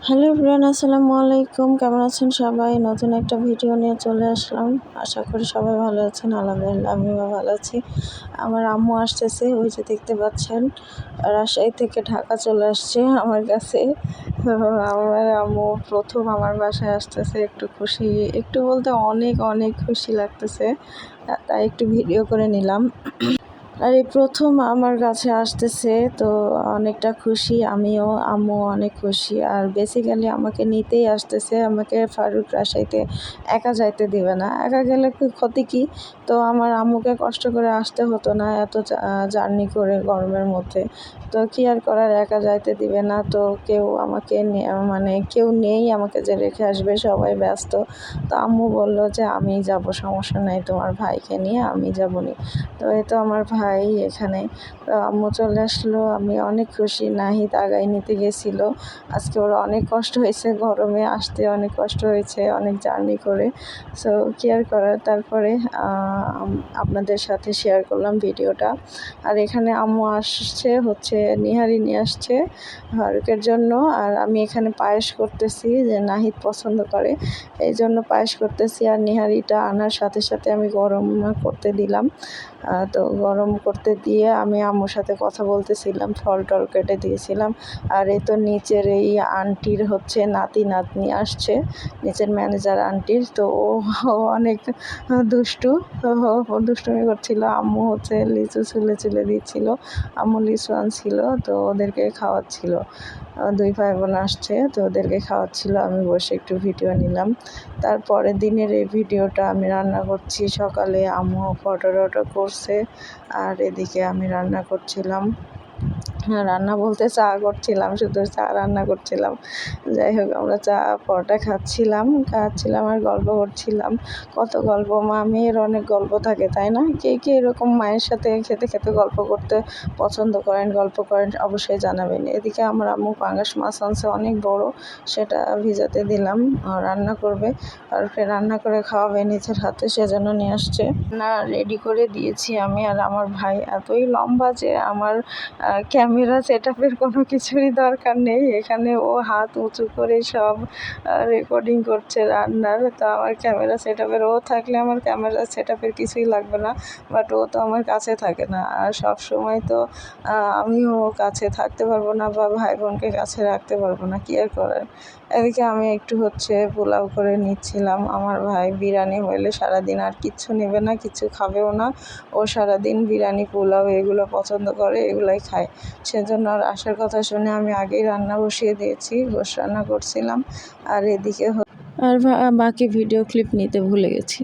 Hello everyone, আসসালামু আলাইকুম। কেমন আছেন সবাই? নতুন একটা ভিডিও নিয়ে চলে আসলাম। আশা করি সবাই ভালো আছেন। আলহামদুলিল্লাহ, আমিও ভালো আছি। আমার আম্মু আসতেছে, ওই যে দেখতে পাচ্ছেন, রাজশাহী থেকে ঢাকা চলে আসছে আমার কাছে। আমার আম্মু প্রথম আমার বাসায় আসতেছে, একটু খুশি। একটু বলতে অনেক অনেক খুশি লাগতেছে। তাই একটু ভিডিও করে নিলাম। আর এই প্রথম আমার কাছে আসতেছে, তো অনেকটা খুশি। আমিও আম্মু অনেক খুশি। আর বেসিক্যালি আমাকে নিতেই আসতেছে, আমাকে ফারুক রাসাইতে একা যাইতে দিবে না। একা গেলে ক্ষতি কি? তো আমার আম্মুকে কষ্ট করে আসতে হতো না এত জার্নি করে গরমের মধ্যে। তো কি আর করার, একা যাইতে দিবে না। তো কেউ আমাকে মানে কেউ নেই আমাকে যে রেখে আসবে, সবাই ব্যস্ত। তো আম্মু বলল যে, আমি যাব, সমস্যা নাই তোমার ভাইকে নিয়ে, আমি যাব নি। তো এ তো আমার ভাই এখানে। তো আম্মু চলে আসলো, আমি অনেক খুশি, নাহিদ আগাই নিতে গেছিল। আজকে ওর অনেক কষ্ট হয়েছে, গরমে আসতে অনেক কষ্ট হয়েছে, অনেক জার্নি করে। সো কেয়ার করার, তারপরে আপনাদের সাথে শেয়ার করলাম ভিডিওটা। আর এখানে আম্মু আসছে, হচ্ছে নিহারি নিয়ে আসছে হারুকের জন্য। আর আমি এখানে পায়েস করতেছি যে নাহিদ পছন্দ করে, এই জন্য পায়েস করতেছি। আর নিহারিটা আনার সাথে সাথে আমি গরম করতে দিলাম। তো গরম করতে দিয়ে আমি আম্মুর সাথে কথা বলতেছিলাম ফল টল কেটে দিয়েছিলাম। আর এ তো নিচের এই আন্টির হচ্ছে নাতি, নাতনি আসছে, নিচের ম্যানেজার আন্টির। তো ও অনেক দুষ্টু দুষ্টুমি করছিল। আম্মু হচ্ছে লিচু চুলে চুলে দিচ্ছিল, আম্মু লিচু আনছিল, তো ওদেরকে খাওয়াচ্ছিল। দুই ভাই বোন আসছে, তো ওদেরকে খাওয়াচ্ছিল, আমি বসে একটু ভিডিও নিলাম। তারপরের দিনের এই ভিডিওটা আমি রান্না করছি, সকালে আম্মু ফটো টটো করছে, আর এদিকে আমি রান্না করছিলাম। রান্না বলতে চা করছিলাম, শুধু চা রান্না করছিলাম। যাই হোক, আমরা চা, পরোটা খাচ্ছিলাম খাচ্ছিলাম আর গল্প করছিলাম। কত গল্প? মা, মেয়ের অনেক গল্প থাকে, তাই না? কে কে এরকম মায়ের সাথে খেতে খেতে গল্প করতে পছন্দ করেন, গল্প করেন, অবশ্যই জানাবেন। এদিকে আমার আম্মু পাঙ্গাস মাছ আনছে, অনেক বড়, সেটা ভিজাতে দিলাম রান্না করবে। আর রান্না করে খাওয়াবে, নিজের হাতে সেজন্য নিয়ে আসছে। না রেডি করে দিয়েছি আমি, আর আমার ভাই এতই লম্বা যে আমার ক্যামেরা সেট আপের কোনো কিছুরই দরকার নেই। এখানে ও হাত উঁচু করে সব রেকর্ডিং করছে রান্নার। তো আমার ক্যামেরা সেট আপের ও থাকলে আমার ক্যামেরা সেট আপের কিছুই লাগবে না। বাট ও তো আমার কাছে থাকে না। আর সব সময় তো আমিও কাছে থাকতে পারব না বা ভাই বোনকে কাছে রাখতে পারব না। কি আর করার? এদিকে আমি একটু হচ্ছে পোলাও করে নিচ্ছিলাম। আমার ভাই বিরিয়ানি হইলে সারাদিন আর কিচ্ছু নেবে না, কিছু খাবেও না। ও সারাদিন বিরিয়ানি, পোলাও এগুলো পছন্দ করে, এগুলাই খায়। সেজন্য আসার কথা শুনে আমি আগেই রান্না বসিয়ে দিয়েছি গোস রান্না করছিলাম। আর এদিকে আর বাকি ভিডিও ক্লিপ নিতে ভুলে গেছি।